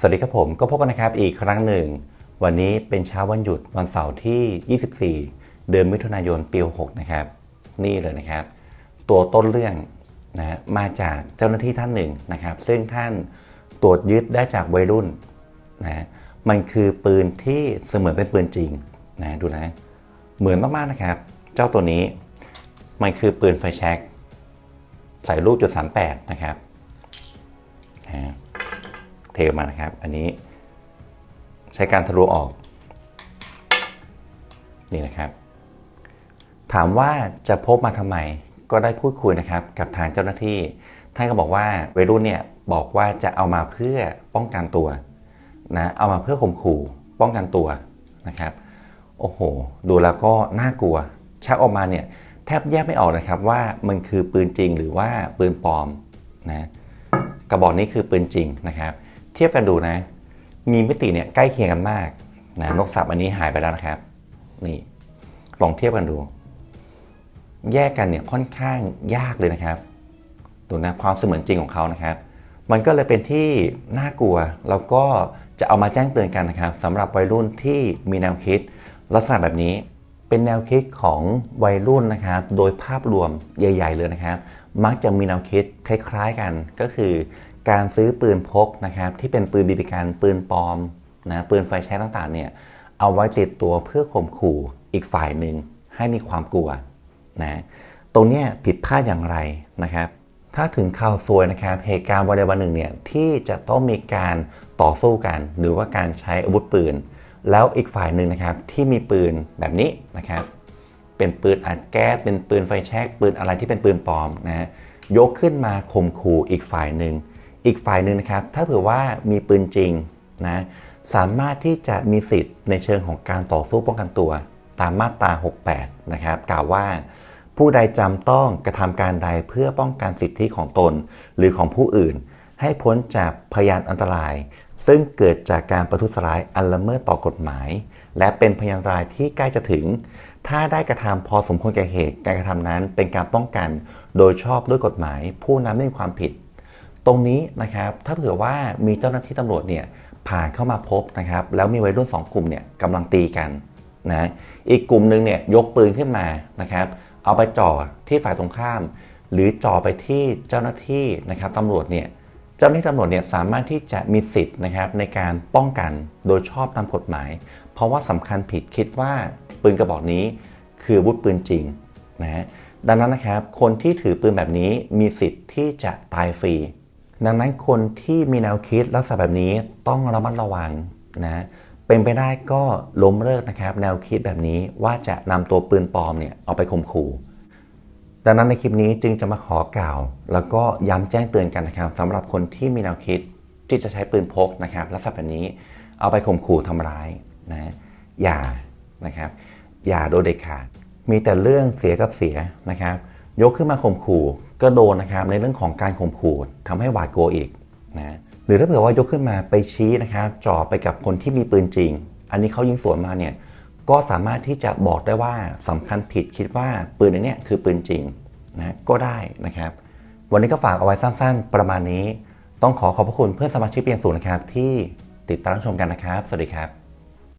สวัสดีครับผมก็พบกันนะครับอีกครั้งหนึ่ง วันนี้เป็นเช้าวันหยุดวันเสาร์ที่ 24 เดือนมิถุนายนปี6นะครับ นี่เลยนะครับ ตัวต้นเรื่องนะมาจากเจ้าหน้าที่ท่านหนึ่งนะครับ ซึ่งท่านตรวจยึดได้จากวัยรุ่นนะมันคือปืนที่เสมือนเป็นปืนจริงนะดูนะ เหมือนมากๆนะครับ เจ้าตัวนี้มันคือปืนไฟแช็กใส่ลูกจุดสามแปดนะครับ เทมานะครับ อันนี้ใช้การทะลุออก นี่นะครับ ถามว่าจะพบมาทำไมก็ได้พูดคุยนะครับกับทางเจ้าหน้าที่ท่านก็บอกว่าวัยรุ่นเนี่ยบอกว่าจะเอามาเพื่อป้องกันตัวนะเอามาเพื่อข่มขู่ป้องกันตัวนะครับ โอ้โห ดูแล้วก็น่ากลัว ชักออกมาเนี่ยแทบแยกไม่ออกนะครับว่ามันคือปืนจริงหรือว่าปืนปลอมนะกระบอกนี้คือปืนจริงนะครับ เทียบกันดูนะ มีมิติเนี่ยใกล้เคียงกันมากนะนกสับอันนี้หายไปแล้วนะครับ นี่ลองเทียบกันดู แยกกันเนี่ยค่อนข้างยากเลยนะครับดูนะความเสมือนจริงของเขานะครับ มันก็เลยเป็นที่น่ากลัวแล้วก็จะเอามาแจ้งเตือนกันนะครับสำหรับวัยรุ่นที่มีแนวคิด ลักษณะแบบนี้เป็นแนวคิดของวัยรุ่นนะครับ โดยภาพรวมใหญ่ ๆ เลยนะครับ มักจะมีแนวคิดคล้าย ๆกันก็คือ การซื้อปืนพกนะครับที่เป็นปืนบีบีกันปืนปลอมนะปืนไฟแช็กต่างๆเนี่ยเอาไว้ติดตัวเพื่อข่มขู่อีกฝ่ายหนึ่งให้มีความกลัวนะตรงนี้ผิดพลาดอย่างไรนะครับ ถ้าถึงข่าวซวยนะครับเหตุการณ์วันใดวันหนึ่งเนี่ยที่จะต้องมีการต่อสู้กัน หรือว่าการใช้อาวุธปืน แล้วอีกฝ่ายหนึ่งนะครับที่มีปืนแบบนี้นะครับ เป็นปืนอัดแก๊สเป็นปืนไฟแช็กปืนอะไรที่เป็นปืนปลอมนะยกขึ้นมาข่มขู่อีกฝ่ายหนึ่ง อีกฝ่ายหนึ่งนะครับ ถ้าเผื่อว่ามีปืนจริงนะ สามารถที่จะมีสิทธิ์ในเชิงของการต่อสู้ป้องกันตัว ตามมาตรา 68 นะครับ กล่าวว่า ผู้ใดจำต้องกระทำการใดเพื่อป้องกันสิทธิของตน หรือของผู้อื่น ให้พ้นจากพยานอันตราย ซึ่งเกิดจากการประทุษร้ายอันละเมิดต่อกฎหมาย และเป็นพยานอันตรายที่ใกล้จะถึง ถ้าได้กระทำพอสมควรแก่เหตุการกระทำนั้นเป็นการป้องกัน โดยชอบด้วยกฎหมาย ผู้นั้นไม่มีความผิด ตรงนี้นะครับถ้าเผื่อว่ามีเจ้าหน้าที่ตำรวจเนี่ยผ่านเข้ามาพบนะครับแล้วมีวัยรุ่นสองกลุ่มเนี่ยกำลังตีกันนะอีกกลุ่มหนึ่งเนี่ยยกปืนขึ้นมานะครับ เอาไปจ่อที่ฝ่ายตรงข้าม หรือจ่อไปที่เจ้าหน้าที่นะครับตำรวจเนี่ยเจ้าหน้าที่ตำรวจเนี่ยสามารถที่จะมีสิทธิ์นะครับในการป้องกันโดยชอบตามกฎหมาย เพราะว่าสำคัญผิดคิดว่าปืนกระบอกนี้คืออาวุธปืนจริงนะดังนั้นนะครับคนที่ถือปืนแบบนี้มีสิทธิ์ที่จะตายฟรี ดังนั้นคนที่มีแนวคิดลักษณะแบบนี้ต้องระมัดระวังนะเป็นไปได้ก็ล้มเลิกนะครับ แนวคิดแบบนี้ว่าจะนำตัวปืนปลอมเนี่ยเอาไปข่มขู่ดังนั้นในคลิปนี้จึงจะมาขอกล่าว แล้วก็ย้ำแจ้งเตือนกันนะครับสำหรับคนที่มีแนวคิดที่จะใช้ปืนพกนะครับลักษณะแบบนี้เอาไปข่มขู่ทำร้ายนะอย่านะครับอย่าโดยเด็ดขาดมีแต่เรื่องเสียกับเสียนะครับ ยกขึ้นมาข่มขู่ ก็โดนนะครับในเรื่องของการข่มขู่ทำให้หวาดกลัวอีกนะหรือถ้าเผื่อว่ายกขึ้นมาไปชี้นะครับจ่อไปกับคนที่มีปืนจริง อันนี้เขายิงสวนมาเนี่ยก็สามารถที่จะบอกได้ว่าสำคัญผิดคิดว่าปืนอันนี้คือปืนจริงนะก็ได้นะครับ วันนี้ก็ฝากเอาไว้สั้นๆ ประมาณนี้ ต้องขอขอบพระคุณเพื่อนสมาชิกเปียงสูงนะครับที่ติดตามรับชมกันนะครับ สวัสดีครับ